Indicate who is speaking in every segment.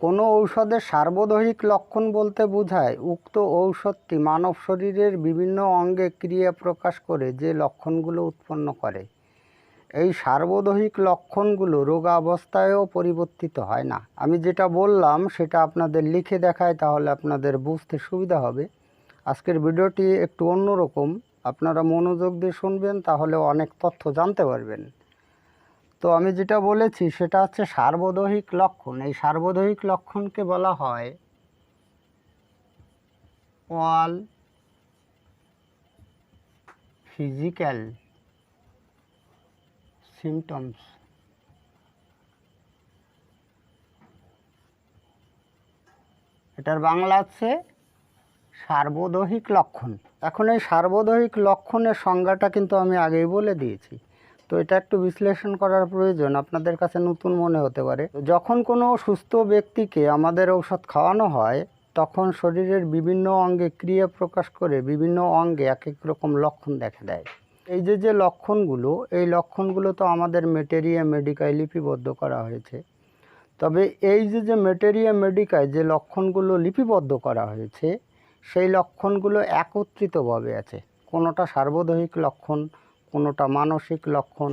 Speaker 1: কোনো ঔষধের সার্বদৈহিক লক্ষণ বলতে বোঝায় উক্ত ঔষধটি মানব শরীরের বিভিন্ন অঙ্গে ক্রিয়া প্রকাশ করে যে লক্ষণগুলো উৎপন্ন করে। এই সার্বদৈহিক লক্ষণগুলো রোগাবস্থায়ও পরিবর্তিত হয় না। আমি যেটা বললাম সেটা আপনাদের লিখে দেখায় তাহলে আপনাদের বুঝতে সুবিধা হবে। আজকের ভিডিওটি একটু অন্যরকম। আপনারা মনোযোগ দিয়ে শুনবেন, তাহলে অনেক তথ্য জানতে পারবেন। তো আমি যেটা বলেছি সেটা হচ্ছে সার্বদৈহিক লক্ষণ। এই সার্বদৈহিক লক্ষণকে বলা হয় অল ফিজিক্যাল সিমটমস এটার বাংলা হচ্ছে সার্বদৈহিক লক্ষণ। এখন এই সার্বদৈহিক লক্ষণের সংজ্ঞাটা কিন্তু আমি আগেই বলে দিয়েছি। তো এটা একটু বিশ্লেষণ করার প্রয়োজন, আপনাদের কাছে নতুন মনে হতে পারে। যখন কোনো সুস্থ ব্যক্তিকে আমাদের ঔষধ খাওয়ানো হয়, তখন শরীরের বিভিন্ন অঙ্গে ক্রিয়া প্রকাশ করে বিভিন্ন অঙ্গে এক এক রকম লক্ষণ দেখা দেয়। এই যে যে লক্ষণগুলো, এই লক্ষণগুলো তো আমাদের মেটেরিয়া মেডিকায় লিপিবদ্ধ করা হয়েছে। তবে এই যে যে মেটেরিয়া মেডিকায় যে লক্ষণগুলো লিপিবদ্ধ করা হয়েছে, সেই লক্ষণগুলো একত্রিতভাবে আছে। কোনোটা সার্বদৈহিক লক্ষণ কোনোটা মানসিক লক্ষণ,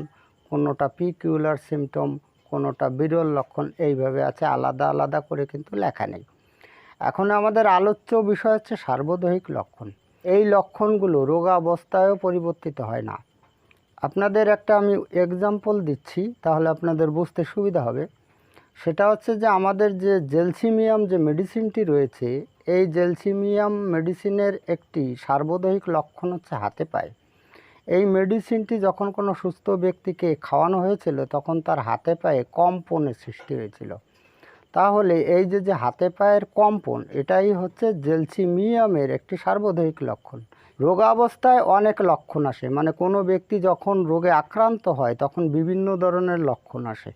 Speaker 1: কোনোটা পিকিউলার সিমটম, কোনোটা বিরল লক্ষণ, এইভাবে আছে, আলাদা আলাদা করে কিন্তু লেখা নেই। এখন আমাদের আলোচ্য বিষয় হচ্ছে সার্বদৈহিক লক্ষণ। এই লক্ষণগুলো রোগাবস্থায়ও পরিবর্তিত হয় না। আপনাদের একটা আমি এক্সাম্পল দিচ্ছি, তাহলে আপনাদের বুঝতে সুবিধা হবে। সেটা হচ্ছে যে আমাদের যে জেলসিমিয়াম যে মেডিসিনটি রয়েছে, এই জেলসিমিয়াম মেডিসিনের একটি সার্বদৈহিক লক্ষণ হচ্ছে হাতে পায়। এই মেডিসিনটি যখন কোনো সুস্থ ব্যক্তিকে খাওয়ানো হয়েছিল, তখন তার হাতে পায়ে কম্পনের সৃষ্টি হয়েছিল। তাহলে এই যে যে হাতে পায়ের কম্পন, এটাই হচ্ছে জেলসিমিয়ামের একটি সার্বদৈহিক লক্ষণ। রোগাবস্থায় অনেক লক্ষণ আসে মানে কোনো ব্যক্তি যখন রোগে আক্রান্ত হয়, তখন বিভিন্ন ধরনের লক্ষণ আসে।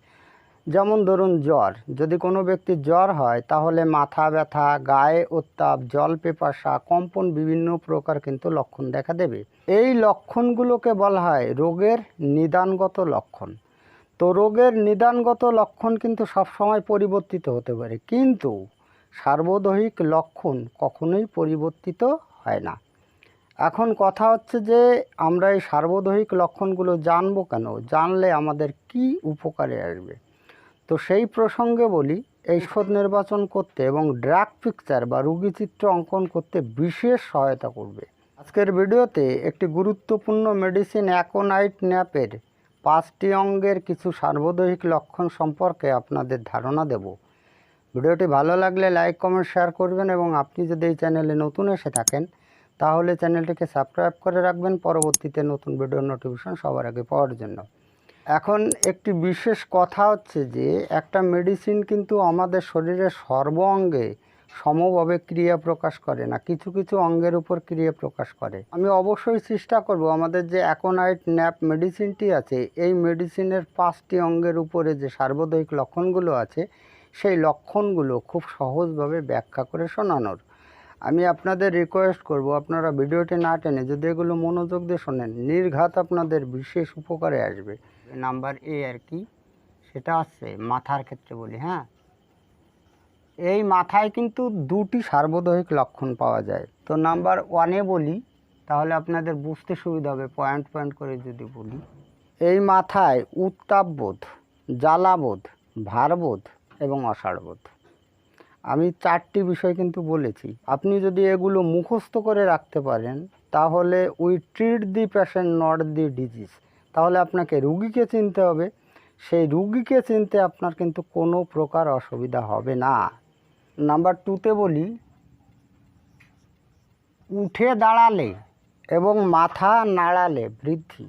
Speaker 1: যেমন ধরুন জ্বর, যদি কোনো ব্যক্তির জ্বর হয়, তাহলে মাথা ব্যথা, গায়ে উত্তাপ, জল পেপাসা, কম্পন বিভিন্ন প্রকার কিন্তু লক্ষণ দেখা দেবে। এই লক্ষণগুলোকে বলা হয় রোগের নিদানগত লক্ষণ। তো রোগের নিদানগত লক্ষণ কিন্তু সবসময় পরিবর্তিত হতে পারে, কিন্তু সার্বদৈহিক লক্ষণ কখনোই পরিবর্তিত হয় না। এখন কথা হচ্ছে যে, আমরা এই সার্বদৈহিক লক্ষণগুলো জানব কেন? জানলে আমাদের কি উপকারে আসবে? তো সেই প্রসঙ্গে বলি এই শোধ নির্বাচন করতে এবং ড্রাগ পিকচার বা রুগী চিত্র অঙ্কন করতে বিশেষ সহায়তা করবে। আজকের ভিডিওতে একটি গুরুত্বপূর্ণ মেডিসিন অ্যাকোনাইট ন্যাপের পাঁচটি অঙ্গের কিছু সার্বদৈহিক লক্ষণ সম্পর্কে আপনাদের ধারণা দেব। ভিডিওটি ভালো লাগলে লাইক কমেন্ট শেয়ার করবেন এবং আপনি যদি এই চ্যানেলে নতুন এসে থাকেন তাহলে চ্যানেলটিকে সাবস্ক্রাইব করে রাখবেন। পরবর্তীতে নতুন ভিডিও নোটিফিকেশন সবার আগে পাওয়ার জন্য। এখন একটি বিশেষ কথা হচ্ছে যে, একটা মেডিসিন কিন্তু আমাদের শরীরের সর্ব অঙ্গে সমভাবে ক্রিয়া প্রকাশ করে না, কিছু কিছু অঙ্গের উপর ক্রিয়া প্রকাশ করে। আমি অবশ্যই চেষ্টা করব আমাদের যে অ্যাকোনাইট ন্যাপ মেডিসিনটি আছে, এই মেডিসিনের পাঁচটি অঙ্গের উপরে যে সার্বদৈহিক লক্ষণগুলো আছে, সেই লক্ষণগুলো খুব সহজভাবে ব্যাখ্যা করে শোনানোর। আমি আপনাদের রিকোয়েস্ট করব, আপনারা ভিডিওটি না টেনে যদি এগুলো মনোযোগ দিয়ে শোনেন, নির্ঘাত আপনাদের বিশেষ উপকারে আসবে। নাম্বার এ আর কি, সেটা হচ্ছে মাথার ক্ষেত্রে বলি হ্যাঁ? এই মাথায় কিন্তু দুটি সার্বদৈহিক লক্ষণ পাওয়া যায়। তো নাম্বার ওয়ানে বলি, তাহলে আপনাদের বুঝতে সুবিধা হবে পয়েন্ট পয়েন্ট করে যদি বলি। এই মাথায় উত্তাপবোধ জ্বালাবোধ ভারবোধ এবং অসাড়বোধ আমি চারটি বিষয় কিন্তু বলেছি। আপনি যদি এগুলো মুখস্থ করে রাখতে পারেন, তাহলে we treat the patient not the disease তাহলে আপনাকে রুগীকে চিনতে হবে। সেই রুগীকে চিনতে আপনার কিন্তু কোনো প্রকার অসুবিধা হবে না। নাম্বার টুতে বলি, উঠে দাঁড়ালে এবং মাথা নাড়ালে বৃদ্ধি।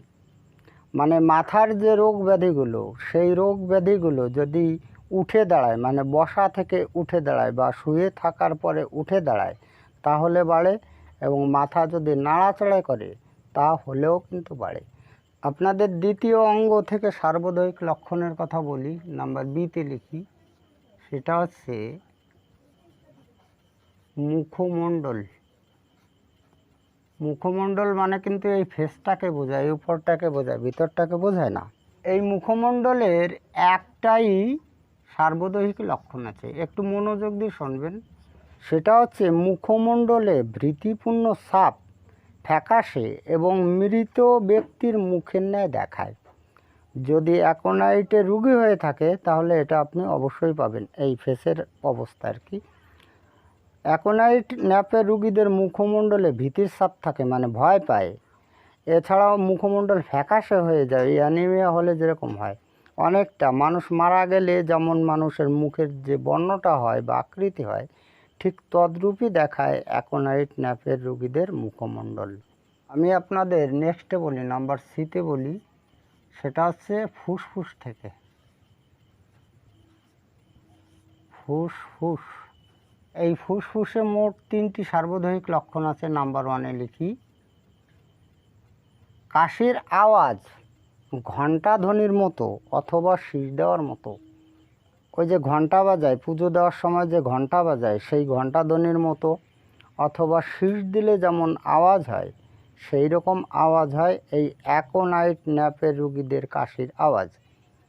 Speaker 1: মানে মাথার যে রোগ ব্যাধিগুলো, সেই রোগ ব্যাধিগুলো যদি উঠে দাঁড়ায় মানে বসা থেকে উঠে দাঁড়ায় বা শুয়ে থাকার পরে উঠে দাঁড়ায়, তাহলে বাড়ে এবং মাথা যদি নাড়াচাড়া করে তা হলেও কিন্তু বাড়ে। আপনাদের দ্বিতীয় অঙ্গ থেকে সার্বদৈহিক লক্ষণের কথা বলি, নাম্বার বিতে লিখি। সেটা হচ্ছে মুখমণ্ডল। মুখমণ্ডল মানে কিন্তু এই ফেসটাকে বোঝায়, উপরটাকে বোঝায়, ভিতরটাকে বোঝায় না। এই মুখমণ্ডলের একটাই সার্বদৈহিক লক্ষণ আছে। একটু মনোযোগ দিয়ে শুনবেন। সেটা হচ্ছে মুখমণ্ডলে ভৃতিপূর্ণ সাপ ফ্যাকাশে এবং মৃত ব্যক্তির মুখের ন্যায় দেখায়। যদি অ্যাকোনাইটে রুগী হয়ে থাকে, তাহলে এটা আপনি অবশ্যই পাবেন। এই ফেসের অবস্থা আর কি। অ্যাকোনাইট ন্যাপের রুগীদের মুখমণ্ডলে ভীতির সাপ থাকে মানে ভয় পায়। এছাড়াও মুখমণ্ডল ফ্যাকাশে হয়ে যায়, অ্যানিমিয়া হলে যেরকম হয়। অনেকটা মানুষ মারা গেলে যেমন মানুষের মুখের যে বর্ণটা হয় বা আকৃতি হয় ঠিক তদ্রূপই দেখায় অ্যাকোনাইট ন্যাপের রুগীদের মুখমণ্ডল। আমি আপনাদের নেক্সটে বলি নাম্বার সিতে বলি, সেটা হচ্ছে ফুসফুস থেকে। ফুসফুস। এই ফুসফুসে মোট তিনটি সার্বদৈহিক লক্ষণ আছে নাম্বার ওয়ানে লিখি। কাশির আওয়াজ ঘণ্টা ধ্বনির মতো অথবা শীষ দেওয়ার মতো। ওই যে ঘণ্টা বাজায়, পুজো দেওয়ার সময় যে ঘণ্টা বাজায়, সেই ঘণ্টা ধ্বনির মতো অথবা শীষ দিলে যেমন আওয়াজ হয়, সেই রকম আওয়াজ হয় এই অ্যাকোনাইট ন্যাপের রুগীদের কাশির আওয়াজ।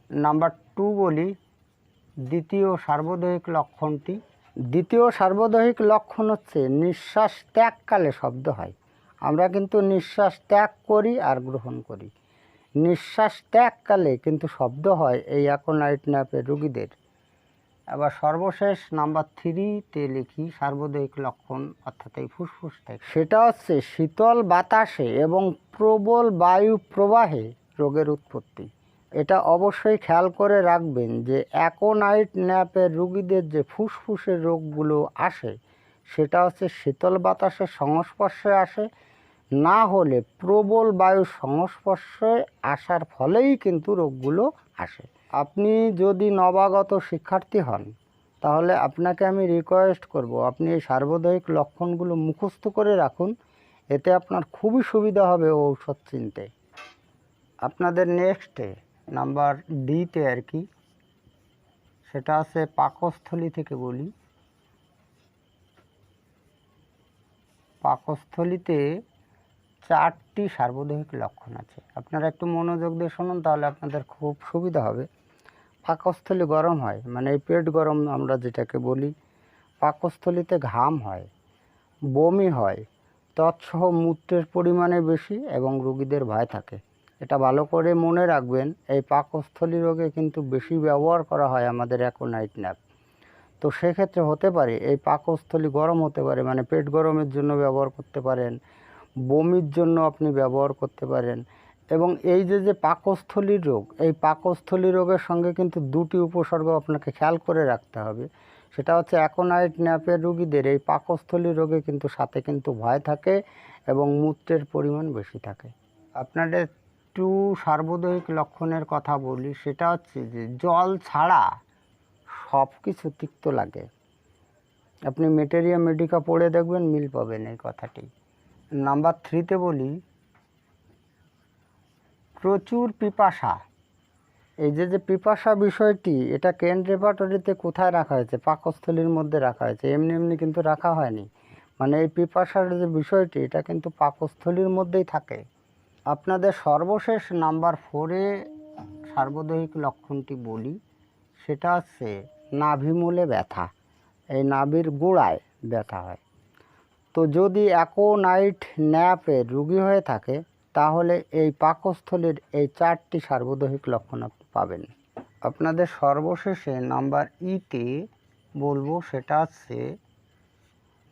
Speaker 1: নাম্বার টু বলি, দ্বিতীয় সার্বদৈহিক লক্ষণটি। দ্বিতীয় সার্বদৈহিক লক্ষণ হচ্ছে নিঃশ্বাস ত্যাগকালে শব্দ হয়। আমরা কিন্তু নিঃশ্বাস ত্যাগ করি আর গ্রহণ করি। নিঃশ্বাস ত্যাগকালে কিন্তু শব্দ হয় এই অ্যাকোনাইট ন্যাপের রুগীদের। আবার সর্বশেষ নাম্বার থ্রিতে লিখি সার্বদৈহিক লক্ষণ, অর্থাৎ এই ফুসফুস থেকে। সেটা হচ্ছে শীতল বাতাসে এবং প্রবল বায়ু প্রবাহে রোগের উৎপত্তি। এটা অবশ্যই খেয়াল করে রাখবেন যে অ্যাকোনাইট ন্যাপের রুগীদের যে ফুসফুসের রোগগুলো আসে, সেটা হচ্ছে শীতল বাতাসের সংস্পর্শে আসে, না হলে প্রবল বায়ুর সংস্পর্শে আসার ফলেই কিন্তু রোগগুলো আসে। আপনি যদি নবাগত শিক্ষার্থী হন, তাহলে আপনাকে আমি রিকোয়েস্ট করব, আপনি এই সার্বদৈহিক লক্ষণগুলো মুখস্থ করে রাখুন, এতে আপনার খুবই সুবিধা হবে ঔষধ চিনতে। আপনাদের নেক্সটে নাম্বার ডিতে আর কি, সেটা আছে পাকস্থলী থেকে বলি। পাকস্থলীতে চারটি সার্বদৈহিক লক্ষণ আছে। আপনারা একটু মনোযোগ দিয়ে শুনুন, তাহলে আপনাদের খুব সুবিধা হবে। পাকস্থলী গরম হয় মানে এই পেট গরম আমরা যেটাকে বলি, পাকস্থলীতে ঘাম হয়, বমি হয়, তৎসহ মূত্রের পরিমাণে বেশি এবং রোগীদের ভয় থাকে। এটা ভালো করে মনে রাখবেন, এই পাকস্থলী রোগে কিন্তু বেশি ব্যবহার করা হয় আমাদের অ্যাকোনাইট ন্যাপ। তো সেক্ষেত্রে হতে পারে, এই পাকস্থলী গরম হতে পারে মানে পেট গরমের জন্য ব্যবহার করতে পারেন, বমির জন্য আপনি ব্যবহার করতে পারেন এবং এই যে যে পাকস্থলীর রোগ, এই পাকস্থলী রোগের সঙ্গে কিন্তু দুটি উপসর্গ আপনাকে খেয়াল করে রাখতে হবে। সেটা হচ্ছে অ্যাকোনাইট ন্যাপের রুগীদের, এই পাকস্থলী রোগে কিন্তু সাথে কিন্তু ভয় থাকে এবং মূত্রের পরিমাণ বেশি থাকে। আপনাদের টু সার্বদৈহিক লক্ষণের কথা বলি, সেটা হচ্ছে যে, জল ছাড়া সব কিছু তিক্ত লাগে। আপনি মেটেরিয়া মেডিকা পড়ে দেখবেন, মিল পাবেন এই কথাটি। নাম্বার থ্রিতে বলি প্রচুর পিপাসা। এই যে যে পিপাসা বিষয়টি, এটা কেন কোথায় রাখা হয়েছে? পাকস্থলীর মধ্যে রাখা হয়েছে। এমনি এমনি কিন্তু রাখা হয়নি। মানে এই পিপাসার যে বিষয়টি, এটা কিন্তু পাকস্থলীর মধ্যেই থাকে। আপনাদের সর্বশেষ নাম্বার ফোরে সার্বদৈহিক লক্ষণটি বলি, সেটা হচ্ছে নাভিমূলে ব্যথা। এই নাভির গোড়ায় ব্যথা হয়। তো যদি অ্যাকোনাইট ন্যাপের রুগী হয়ে থাকে তাহলে এই পাকস্থলীর এই চারটি সার্বদৈহিক লক্ষণ আপনি পাবেন। আপনাদের সর্বশেষে নাম্বার ইতে বলব, সেটা হচ্ছে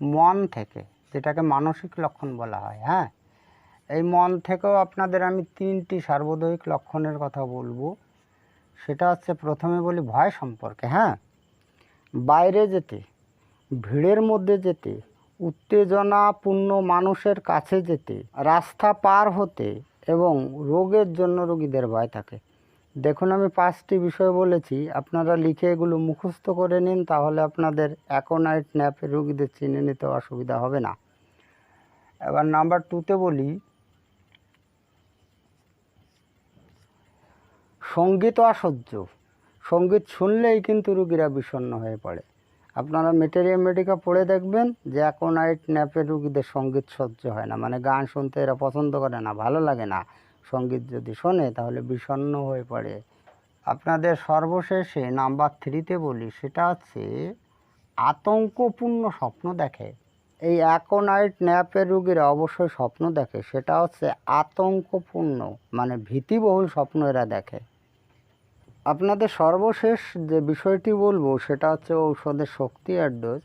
Speaker 1: মন থেকে, যেটাকে মানসিক লক্ষণ বলা হয় হ্যাঁ? এই মন থেকেও আপনাদের আমি তিনটি সার্বদৈহিক লক্ষণের কথা বলব। সেটা হচ্ছে প্রথমে বলি ভয় সম্পর্কে হ্যাঁ? বাইরে যেতে, ভিড়ের মধ্যে যেতে উত্তেজনাপূর্ণ মানুষের কাছে যেতে, রাস্তা পার হতে এবং রোগের জন্য রোগীদের ভয় থাকে। দেখুন, আমি পাঁচটি বিষয় বলেছি। আপনারা লিখে এগুলো মুখস্থ করে নিন, তাহলে আপনাদের অ্যাকোনাইট ন্যাপে রোগীদের চিনে নিতে অসুবিধা হবে না। এবার নাম্বার টুতে বলি, সংগীত অসহ্য। সংগীত শুনলেই কিন্তু রুগীরা বিষণ্ণ হয়ে পড়ে। আপনারা মেটেরিয়া মেডিকা পড়ে দেখবেন যে অ্যাকোনাইট ন্যাপের রুগীদের সংগীত সহ্য হয় না। মানে গান শুনতে এরা পছন্দ করে না, ভালো লাগে না। সংগীত যদি শোনে তাহলে বিষণ্ণ হয়ে পড়ে। আপনাদের সর্বশেষে নাম্বার থ্রিতে বলি, সেটা হচ্ছে আতঙ্কপূর্ণ স্বপ্ন দেখে। এই অ্যাকোনাইট ন্যাপের রুগীরা অবশ্যই স্বপ্ন দেখে, সেটা হচ্ছে আতঙ্কপূর্ণ মানে ভীতিবহুল স্বপ্ন এরা দেখে। আপনাদের সর্বশেষ যে বিষয়টি বলব, সেটা হচ্ছে ঔষধের শক্তি আর ডোজ।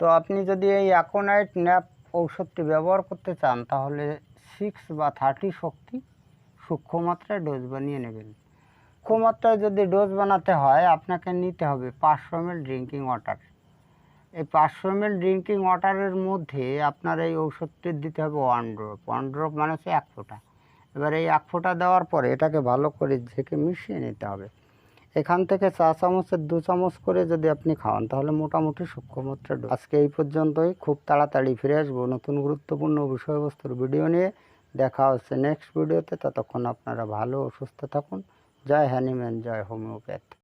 Speaker 1: তো আপনি যদি এই অ্যাকোনাইট ন্যাপ ঔষধটি ব্যবহার করতে চান, তাহলে সিক্স বা থার্টি শক্তি সূক্ষ্ম মাত্রায় ডোজ বানিয়ে নেবেন। সূক্ষ্ম মাত্রায় যদি ডোজ বানাতে হয়, আপনাকে নিতে হবে পাঁচশো এম ড্রিঙ্কিং ওয়াটার এই পাঁচশো এম ড্রিঙ্কিং ওয়াটারের মধ্যে আপনার এই ঔষধটি দিতে হবে ওয়ান ড্রপ ওয়ান ড্রপ মানে হচ্ছে এক ফোঁটা। এবার এই এক ফোঁটা দেওয়ার পরে এটাকে ভালো করে ঝেঁকে মিশিয়ে নিতে হবে। এখান থেকে চা চামচের দু চামচ করে যদি আপনি খাওয়ান, তাহলে মোটামুটি সূক্ষ্মমাত্রা আজকে এই পর্যন্তই। খুব তাড়াতাড়ি ফিরে আসব নতুন গুরুত্বপূর্ণ বিষয়বস্তুর ভিডিও নিয়ে। দেখা হচ্ছে নেক্সট ভিডিওতে ততক্ষণ আপনারা ভালো ও সুস্থ থাকুন। জয় হ্যানিম্যান জয় হোমিওপ্যাথ